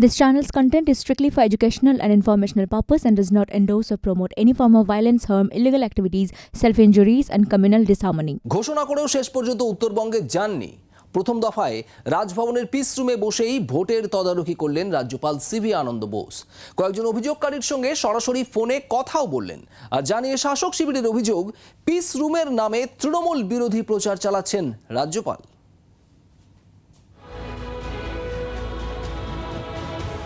This channel's content is strictly for educational and informational purpose and does not endorse or promote any form of violence, harm, illegal activities, self-injuries and communal disharmony. ঘোষণা করেও শেষ পর্যন্ত উত্তরবঙ্গে যাননি প্রথম দফায় রাজভবনের piece রুমে বসেই ভোটের তদারকি করলেন রাজ্যপাল সিভি আনন্দ বোস কয়েকজন অভিযোগকারীর সঙ্গে সরাসরি ফোনে কথাও বললেন আর জানিয়ে শাসক শিবিরের অভিযোগ পিস রুমের নামে তৃণমূল বিরোধী প্রচার চালাচ্ছেন রাজ্যপাল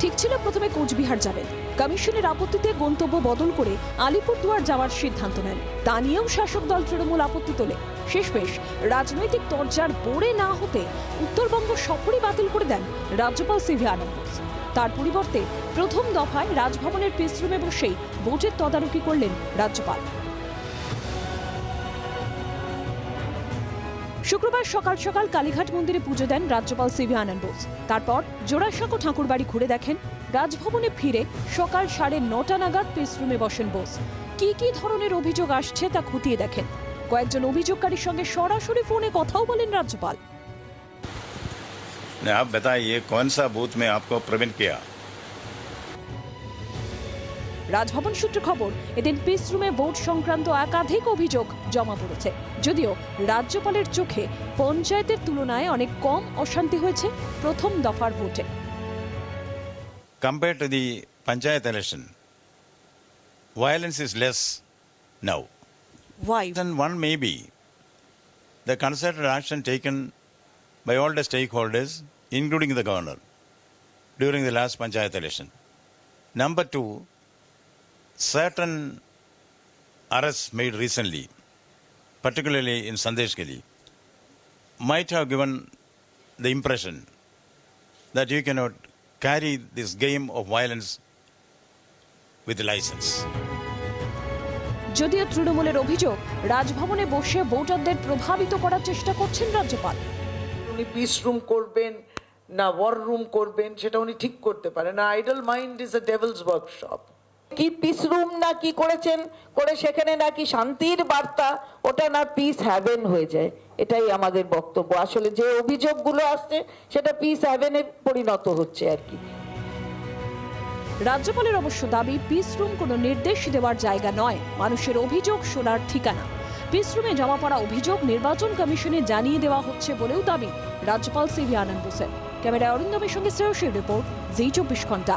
ঠিক ছিল প্রথমে কোচবিহার যাবেন। কমিশনের আপত্তিতে গন্তব্য বদল করে আলিপুরদুয়ার যাওয়ার সিদ্ধান্ত নেন। তা নিয়েও শাসক দল তৃণমূল আপত্তি তোলে। শেষমেশ রাজনৈতিক তরজার বোরে না হতে উত্তরবঙ্গ সফরই বাতিল করে দেন রাজ্যপাল সিভি আনন্দ। তার পরিবর্তে প্রথম দফায় রাজভবনের পিসরুমে বসেই ভোটের তদারকি করলেন রাজ্যপাল। শুক্রবার সকাল সকাল কালীঘাট মন্দিরে পুজো দেন রাজ্যপাল সিভি আনন্দ বোস তারপর জোড়াসাঁকো ঠাকুরবাড়ি ঘুরে দেখেন রাজভবনে ফিরে সকাল সাড়ে নটা নাগাদ প্রেস রুমে বসেন বোস কি কি ধরনের অভিযোগ আসছে তা খতিয়ে দেখেন কয়েকজন অভিযোগকারীর সঙ্গে সরাসরি ফোনে কথাও বলেন রাজ্যপাল नहीं, आप बताइए कौन सा बूथ में आपको प्रवीण किया রাজভবন সূত্রে খবর এদিন পিস রুমে ভোট সংক্রান্ত একাধিক অভিযোগ জমা পড়েছে। যদিও রাজ্যপালের চোখে পঞ্চায়েতের তুলনায় অনেক কম অশান্তি হয়েছে প্রথম দফার ভোটে। Compare to the panchayat election violence is less now why then one may be the concerted action taken by all the stakeholders including the governor during the last panchayat election number two certain arrests made recently, particularly in Sandesh Gili, might have given the impression that you cannot carry this game of violence with license. যদিও তৃণমূলের অভিযোগ রাজভবনে বসে ভোটারদের প্রভাবিত করার চেষ্টা করছেন রাজ্যপাল উনি পিস রুম করবেন না ওয়ার রুম করবেন সেটা উনি ঠিক করতে পারেন না idle mind is a devil's workshop কি পিস রুম না কি করেছেন? করে সেখানে নাকি শান্তির বার্তা, ওটা না পিস হ্যাভেন হয়ে যায়। এটাই আমাদের বক্তব্য। আসলে যে অভিযোগগুলো আসছে, সেটা পিস হ্যাভেনে পরিণত হচ্ছে আর কি। রাজ্যপালের অবশ্য দাবি পিস রুম কোনো নির্দেশ দেওয়ার জায়গা নয়। মানুষের অভিযোগ শোনার ঠিকানা। পিস রুমে জমা পড়া অভিযোগ নির্বাচন কমিশনে জানিয়ে দেওয়া হচ্ছে বলেও দাবি রাজ্যপাল সিভি আনন্দ বোসের ক্যামেরায় অরিন্দমের সঙ্গে শ্রেয়সীর রিপোর্ট, জি চব্বিশ ঘণ্টা।